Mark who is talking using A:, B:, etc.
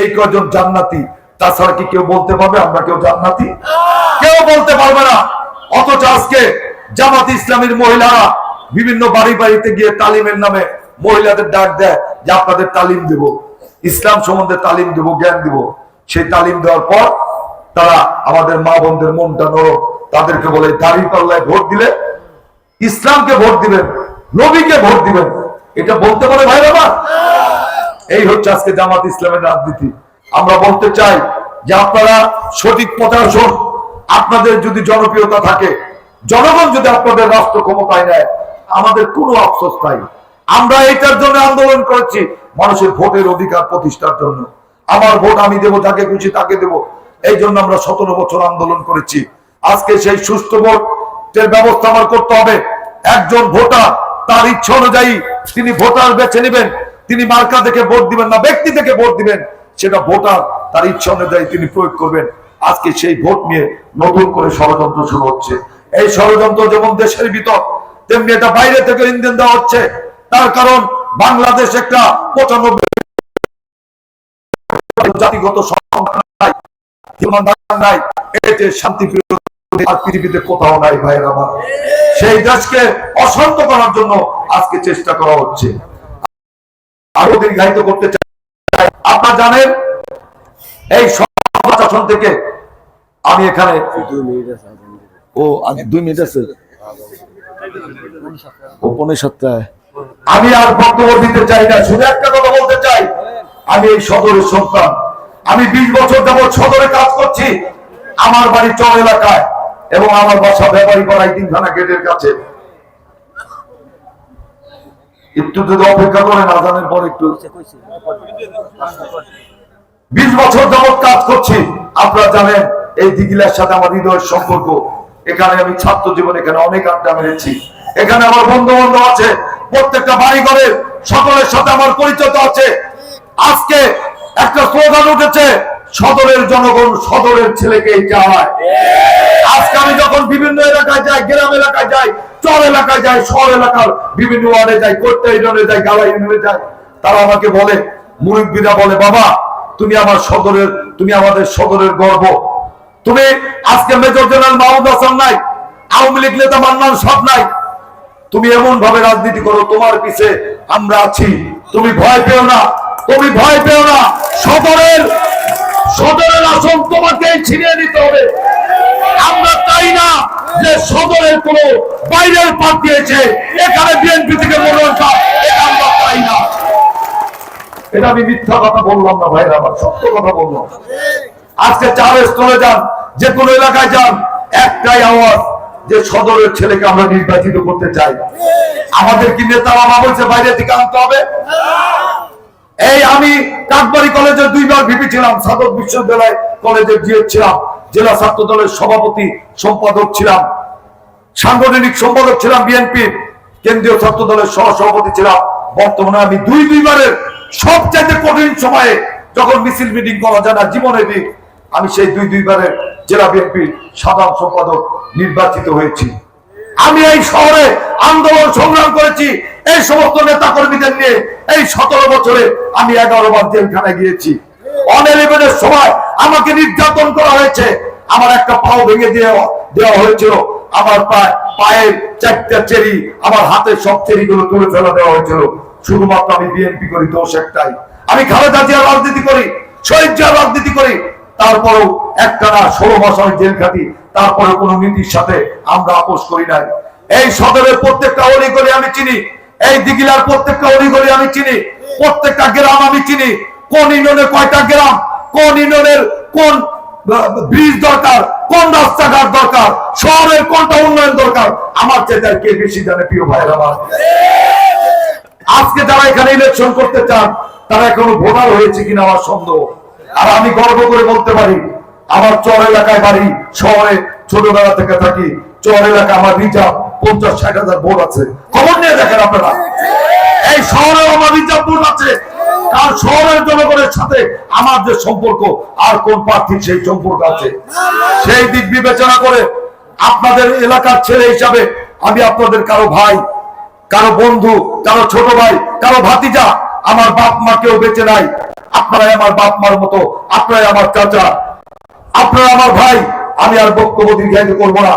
A: এই কজন জান্নাতি? তাছাড়া কি কেউ বলতে পারবে? আমরা কেউ জান্নাতি? কেউ বলতে পারবে না। অথচ আজকে জামাত ইসলামীর মহিলারা বিভিন্ন বাড়ি বাড়িতে গিয়ে তালিমের নামে মহিলাদের ডাক দেয় যে আপনাদের তালিম দেব। ইসলাম সম্বন্ধে তালিম দেব, জ্ঞান দিব। সেই তালিম দেওয়ার পর তারা আমাদের মা বোনদের মনটা নরম। তাদেরকে বলে দাঁড়িয়ে পাল্লায় ভোট দিলে? ইসলামকে ভোট দিবেন, নবীকে ভোট দিবেন। এটা বলতে পারে ভাই বাবা এই হচ্ছে আজকে জামাত ইসলামের রাজনীতি। আমরা বলতে চাই যে আপনারা সঠিক প্রশাসন আপনাদের যদি জনপ্রিয়তা থাকে, জনগণ যদি আপনাদের রাষ্ট্র ক্ষমতায় নেয়, আমাদের কোনো আফসোস নাই। আমরা এটার জন্য আন্দোলন করেছি, মানুষের ভোটের অধিকার প্রতিষ্ঠার জন্য। আমার ভোট আমি দেবো, যাকে খুশি তাকে দেবো। এই জন্য আমরা সতেরো বছর আন্দোলন করেছি। আজকে সেই সুস্থ ভোটের ব্যবস্থা আমার করতে হবে। একজন ভোটার, তার ইচ্ছা অনুযায়ী তিনি ভোটার বেছে নেবেন। তিনি মার্কা থেকে ভোট দিবেন না, ব্যক্তি থেকে ভোট দিবেন, সেটা ভোটার তার ইচ্ছা অনুযায়ী তিনি প্রয়োগ করবেন। আজকে সেই ভোট নিয়ে নতুন করে ষড়যন্ত্র শুরু হচ্ছে। এই ষড়যন্ত্র যেমন দেশের ভিতর, তেমনি এটা বাইরে থেকে ইন্ধন দেওয়া হচ্ছে। তার কারণ বাংলাদেশ একটা পঁচানব্বই জাতিগত নাই এতে শান্তি আর পৃথিবীতে কোথাও নাই ভাইয়ের আমার। সেই দেশকে অশান্ত করার জন্য আজকে চেষ্টা করা হচ্ছে। আরও দীর্ঘায়িত করতে চাই। আপনারা জানেন এই শাসন থেকে আমি এখানে ও আজ দুই মিনিট আছে। ও পনেরো সপ্তাহে আমি আর বক্তব্য দিতে চাই না শুধু একটা কথা বলতে চাই। আমি এই সদরের সন্তান। আমি বিশ বছর যাবৎ সদরে কাজ করছি। আমার বাড়ি চর এলাকায় এবং আমার বাসা ব্যাপারী পাড়ায় তিনখানা গেটের কাছে। একটু যদি অপেক্ষা করেন আজানের পর একটু। বিশ বছর যাবৎ কাজ করছি। আপনারা জানেন, এই দিঘিলার সাথে আমার হৃদয়ের সম্পর্ক। এখানে আমি ছাত্র জীবন এখানে অনেক আড্ডা মেরেছি। এখানে আমার বন্ধু বান্ধব আছে, প্রত্যেকটা বাড়ি ঘরের সকলের সাথে আমার পরিচয় তো আছে। আজকে একটা স্লোগান উঠেছে, সদরের জনগণ সদরের ছেলেকেই চায়। আজকে আমি যখন বিভিন্ন এলাকায় যাই, গ্রাম এলাকায় যাই, চর এলাকায় যাই, শহর এলাকার বিভিন্ন ওয়ার্ডে যাই কোর্টে ইউনিয়নে যাই গালা ইউনিয়নে যাই, তারা আমাকে বলে, মুরব্বীরা বলে, বাবা, তুমি আমার সদরের, তুমি আমাদের সদরের গর্ব। তুমি আজকে মেজর জেনারেল মাহমুদ হাসান নাই, আওয়ামী লীগ নেতা মান্নান সব নাই। তুমি এমন ভাবে রাজনীতি করো, তোমার পিছে আমরা আছি। তুমি ভয় পেও না, তুমি ভয় পেও না। সদরের সদরের আসন তোমাকে ছিনিয়ে নিতে হবে। আমরা চাই না যে সদরের কোন বাইরের প্রার্থী এসে এখানে বিএনপি থেকে মনোনয়ন পায় এটা আমরা চাই না। এটা আমি মিথ্যা কথা বললাম না ভাইরা, আমার সত্য কথা বললাম। আজকে চার যান, যে কোনো এলাকায় যান, একটাই আওয়াজ যে সদরের ছেলেকে আমরা নির্বাচিত করতে চাই। আমাদের কি নেতা বাবা বলছে, বাইরে থেকে আনতে হবে এই আমি কাকবাড়ি দুইবার ভিপি ছিলাম সাধক বিশ্ববিদ্যালয় কলেজের জিএ ছিলাম জেলা ছাত্র দলের সভাপতি সম্পাদক ছিলাম, সাংগঠনিক সম্পাদক ছিলাম বিএনপির কেন্দ্রীয় ছাত্র দলের সহ সভাপতি ছিলাম। বর্তমানে আমি দুই দুইবারের সবচাইতে কঠিন সময়ে যখন মিছিল মিটিং করা যায় না, জীবনে দিক আমি সেই দুই দুইবারের জেলা বিএনপির সাধারণ সম্পাদক নির্বাচিত হয়েছি। আমি এই শহরে আন্দোলন সংগ্রাম করেছি, এই সমস্ত নেতা কর্মীদের নিয়ে এই সতেরো বছরে আমি এগারো বার জেলখানায় গিয়েছি। অনেলিভেনের সময় আমাকে নির্যাতন করা হয়েছে। আমার একটা পাও ভেঙে দেওয়া দেওয়া হয়েছিল। আমার পায়ে পায়ের চারটা চেরি আমার হাতের সব চেরি গুলো তুলে ফেলা দেওয়া হয়েছিল। শুধুমাত্র আমি বিএনপি করি, দোষ একটাই। আমি খালেদা জিয়ার রাজনীতি করি, শহীদ জিয়ার রাজনীতি করি। তারপরেও একটা না ষোলো মাস আমি জেল খাটি। তারপরে কোনো নীতির সাথে আমরা আপোষ করি নাই। এই সদরের প্রত্যেকটা অলিগলি আমি চিনি। এই দিঘিলার প্রত্যেকটা অলিগলি আমি চিনি। প্রত্যেকটা গ্রাম আমি চিনি। কোন ইউনিয়নের কয়টা গ্রাম? কোন ইউনিয়নের কোন ব্রিজ দরকার, কোন রাস্তাঘাট দরকার, শহরের কোনটা উন্নয়ন দরকার, আমার চেয়ে আর কে বেশি জানে প্রিয় ভাইয়ের আমার? আজকে যারা এখানে ইলেকশন করতে চান, তারা এখনও ভোটার হয়েছে কিনা আমার সন্দেহ। আর আমি গর্ব করে বলতে পারি, আমার চর এলাকায় বাড়ি, শহরে ছোটবেলা থেকে থাকি, চর এলাকা আমার রিজার্ভ পঞ্চাশ ষাট হাজার ভোট আছে। খবর নিয়ে দেখেন আপনারা। এই শহরে আমার রিজার্ভ ভোট আছে। কারণ শহরের জনগণের সাথে আমার যে সম্পর্ক, আর কোন প্রার্থীর সেই সম্পর্ক আছে? সেই দিক বিবেচনা করে আপনাদের এলাকার ছেলে হিসাবে আমি আপনাদের কারও ভাই, কারও বন্ধু, কারও ছোট ভাই, কারও ভাতিজা আমার বাপ মা কেউ বেঁচে নাই। আপনারাই আমার বাপ মার মতো, আপনারাই আমার চাচা আপনারা আমার ভাই, আমি আর বক্তব্য দীর্ঘায়িত করব না।